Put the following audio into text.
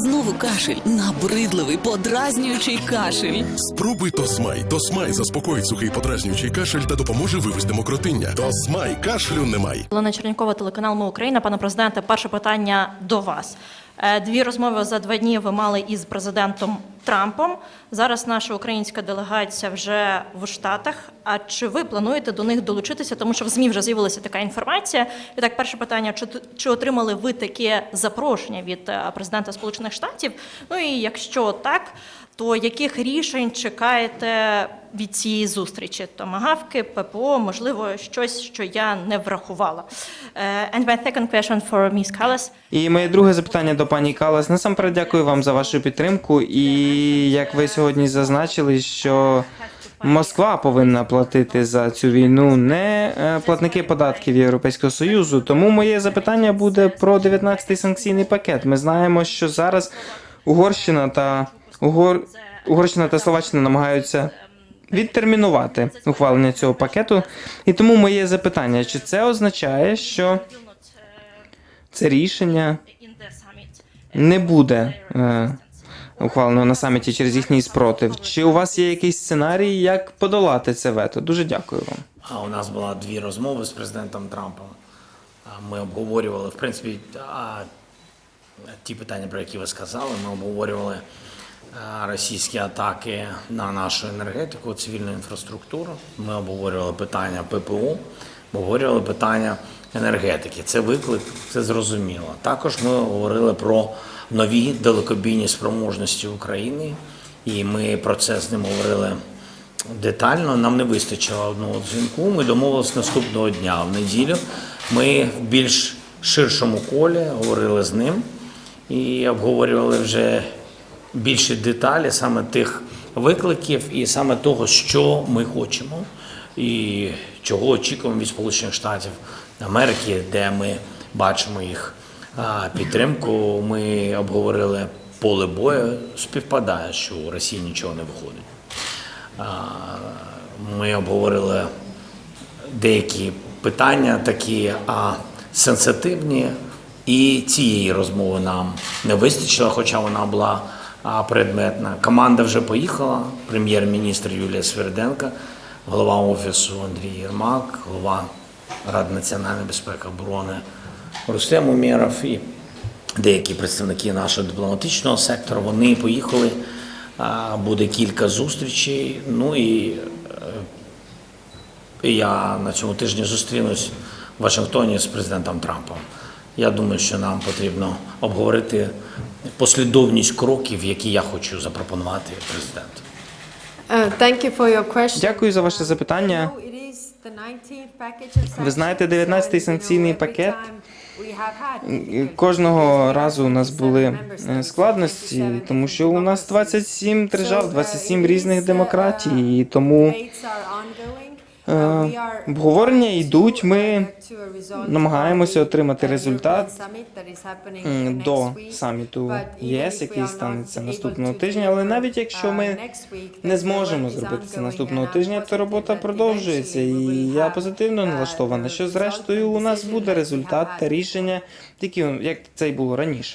Знову кашель, набридливий, подразнюючий кашель. Спробуй Тосмай. Тосмай заспокоїть сухий подразнюючий кашель та допоможе вивести мокротиння. Тосмай кашлю немає. Олена Чернікова, телеканал Ми Україна. Пане президенте, перше питання до вас. Е, Дві розмови за два дні ви мали із президентом Трампом. Зараз наша українська делегація вже в Штатах. А чи ви плануєте до них долучитися? Тому що в ЗМІ вже з'явилася така інформація. І так, перше питання: чи, чи отримали ви таке запрошення від е, президента Сполучених Штатів? Ну і якщо так, то яких рішень чекаєте від цієї зустрічі? Томагавки, ППО, можливо, щось, що я не врахувала. Uh, and my second question for Ms. Callas. І моє друге запитання до пані Калас. Насамперед дякую вам за вашу підтримку. І як ви сьогодні зазначили, що Москва повинна платити за цю війну, не е, платники податків Європейського Союзу. Тому моє запитання буде про 19-й санкційний пакет. Ми знаємо, що зараз Угорщина та Угор... Угорщина та Словаччина намагаються відтермінувати ухвалення цього пакету. І тому моє запитання: чи це означає, що це рішення не буде е, ухвалено на саміті через їхній спротив. Чи у вас є якийсь сценарій, як подолати це вето? Дуже дякую вам. А у нас була дві розмови з президентом Трампом. Ми обговорювали, в принципі, ті питання, про які ви сказали, ми обговорювали російські атаки на нашу енергетику, цивільну інфраструктуру. Ми обговорювали питання ППО, обговорювали питання енергетики. Це виклик, це зрозуміло. Також ми говорили про нові далекобійні спроможності України, і ми про це з ним говорили детально. Нам не вистачило одного дзвінку. Ми домовилися наступного дня. В неділю ми в більш ширшому колі говорили з ним і обговорювали вже більші деталі саме тих викликів і саме того, що ми хочемо і чого очікуємо від Сполучених Штатів Америки, де ми бачимо їх підтримку. Ми обговорили поле бою. Співпадає, що у Росії нічого не виходить. Ми обговорили деякі питання такі а, сенситивні, і цієї розмови нам не вистачило, хоча вона була предметна. Команда вже поїхала. Прем'єр-міністр Юлія Сверденка, голова офісу Андрій Єрмак, голова Ради національної безпеки оборони Рустем Умєров і деякі представники нашого дипломатичного сектору. Вони поїхали. Буде кілька зустрічей. Ну і і я на цьому тижні зустрінусь в Вашингтоні з президентом Трампом. Я думаю, що нам потрібно обговорити послідовність кроків, які я хочу запропонувати президенту. Дякую за ваше запитання. No, it is the 19th package of Ви знаєте, sanctions, 19-й so, you know, санкційний пакет. Кожного разу у нас були е, складності, тому що у нас democracies. 27 держав, So, uh, 27 різних uh, демократій, і тому обговорення йдуть, ми намагаємося отримати результат, до саміту ЄС, який станеться наступного тижня. Але навіть якщо ми не зможемо зробити це наступного тижня, то робота продовжується. І я позитивно налаштована, що зрештою у нас буде результат та рішення, такі як це й було раніше.